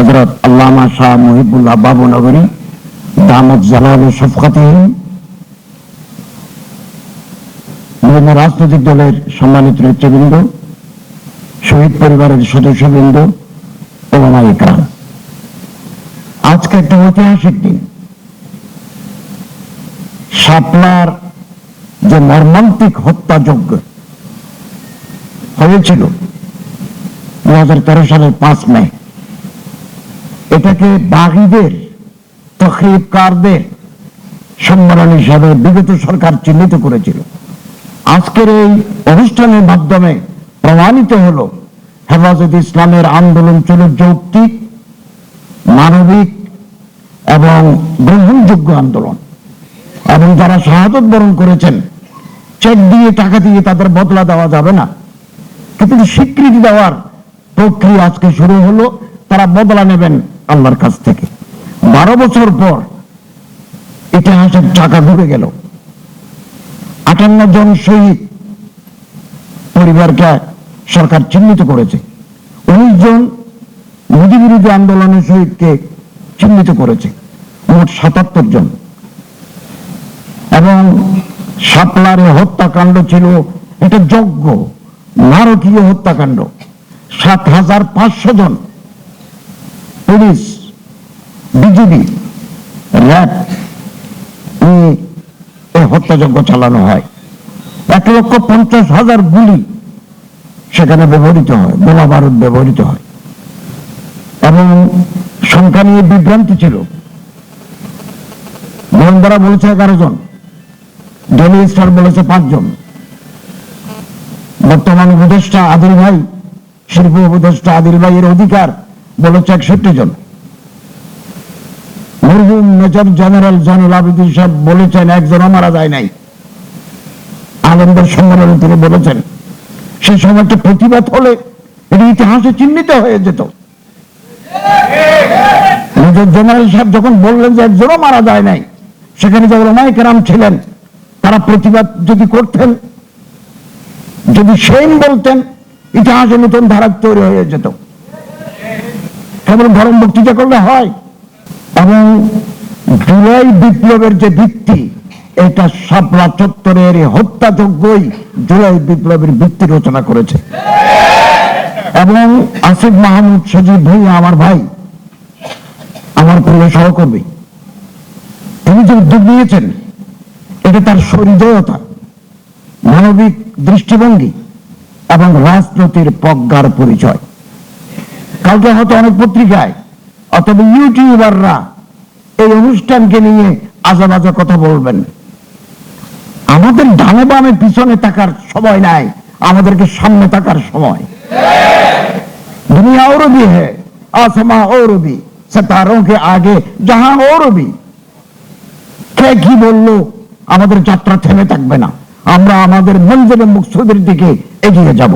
হজরত আল্লামা শাহ মুহিবুল্লাহ বাবুনগরী দামদ জালাল শফকাতহীন বিভিন্ন রাজনৈতিক দলের সম্মানিত নেতৃবৃন্দ, শহীদ পরিবারের সদস্যবৃন্দ ওলামা আজকে একটা ঐতিহাসিক দিন। শাপলার যে মর্মান্তিক হত্যাযজ্ঞ হয়েছিল দু হাজার তেরো সালের পাঁচ মে এটাকে বাগিদের তখরিবকারদের সম্মেলন হিসাবে বিগত সরকার চিহ্নিত করেছিল। আজকের এই অনুষ্ঠানের মাধ্যমে প্রমাণিত হলো, হেফাজত ইসলামের আন্দোলন ছিল যৌক্তিক, মানবিক এবং গ্রহণযোগ্য আন্দোলন। এবং যারা শাহাদত বরণ করেছেন, চেক দিয়ে টাকা দিয়ে তাদের বদলা দেওয়া যাবে না। কিন্তু স্বীকৃতি দেওয়ার প্রক্রিয়া আজকে শুরু হলো, তারা বদলা নেবেন আল্লাহর কাছ থেকে। বারো বছর পর ইতিহাসের চাকা ঘুরে গেল। আটান্ন জন শহীদ পরিবারকে সরকার চিহ্নিত করেছে। উনিশ জন মোদী বিরোধী আন্দোলনের শহীদকে চিহ্নিত করেছে। মোট সাতাত্তর জন। এবং সাপলারে হত্যাকাণ্ড ছিল, এটা যজ্ঞ নারকীয় হত্যাকাণ্ড। সাত হাজার পাঁচশো জন পুলিশ বিজেপি, র্যাব এই হত্যাযজ্ঞ চালানো হয়। এক লক্ষ পঞ্চাশ হাজার গুলি সেখানে ব্যবহৃত হয়, বোমা বারুদ ব্যবহৃত হয়। এবং সংখ্যা নিয়ে বিভ্রান্তি ছিল। গোয়েন্দারা বলেছে এগারো জন ডেলি স্টার বলেছে পাঁচজন বর্তমান উপদেষ্টা আদিল ভাই, শিল্প উপদেষ্টা আদিল ভাইয়ের অধিকার বলেছে একষট্টি জন। মরহুম মেজর জেনারেল জয়নুল আবিদিন সাহেব বলেছেন, একজনও মারা যায় নাই। আনন্দের সম্মেলনে তিনি বলেছেন। সেই সময় একটা প্রতিবাদ হলে এটি ইতিহাসে চিহ্নিত হয়ে যেত। মেজর জেনারেল সাহেব যখন বললেন যে একজনও মারা যায় নাই, সেখানে যে ওলামাই কেরাম ছিলেন, তারা প্রতিবাদ যদি করতেন, যদি সেন বলতেন, ইতিহাসে নতুন ধারা তৈরি হয়ে যেত। কেবল গরম বক্তৃতা করলে হয়। এবং জুলাই বিপ্লবের যে ভিত্তি, এটা শাপলা চত্বরের হত্যাযজ্ঞই জুলাই বিপ্লবের ভিত্তি রচনা করেছে। এবং আসিফ মাহমুদ সজীব ভাই, আমার ভাই, আমার প্রিয় সহকর্মী, তিনি যে উদ্যোগ নিয়েছেন, এটা তার সহৃদয়তা, মানবিক দৃষ্টিভঙ্গি এবং রাজনীতির প্রজ্ঞার পরিচয়। কালকে হয়তো অনেক পত্রিকায় অথবা ইউটিউবাররা এই অনুষ্ঠানকে নিয়ে আজাবাজা কথা বলবেন আমাদের ডানে বামে পিছনে থাকার সময় নাই আমাদেরকে সামনে থাকার সময় दुनिया और भी है आसमां और भी सितारों के आगे जहां और भी কে কি বললো আমাদের যাত্রা থেমে থাকবে না আমরা আমাদের মঞ্জিলে মুকসুদের দিকে এগিয়ে যাব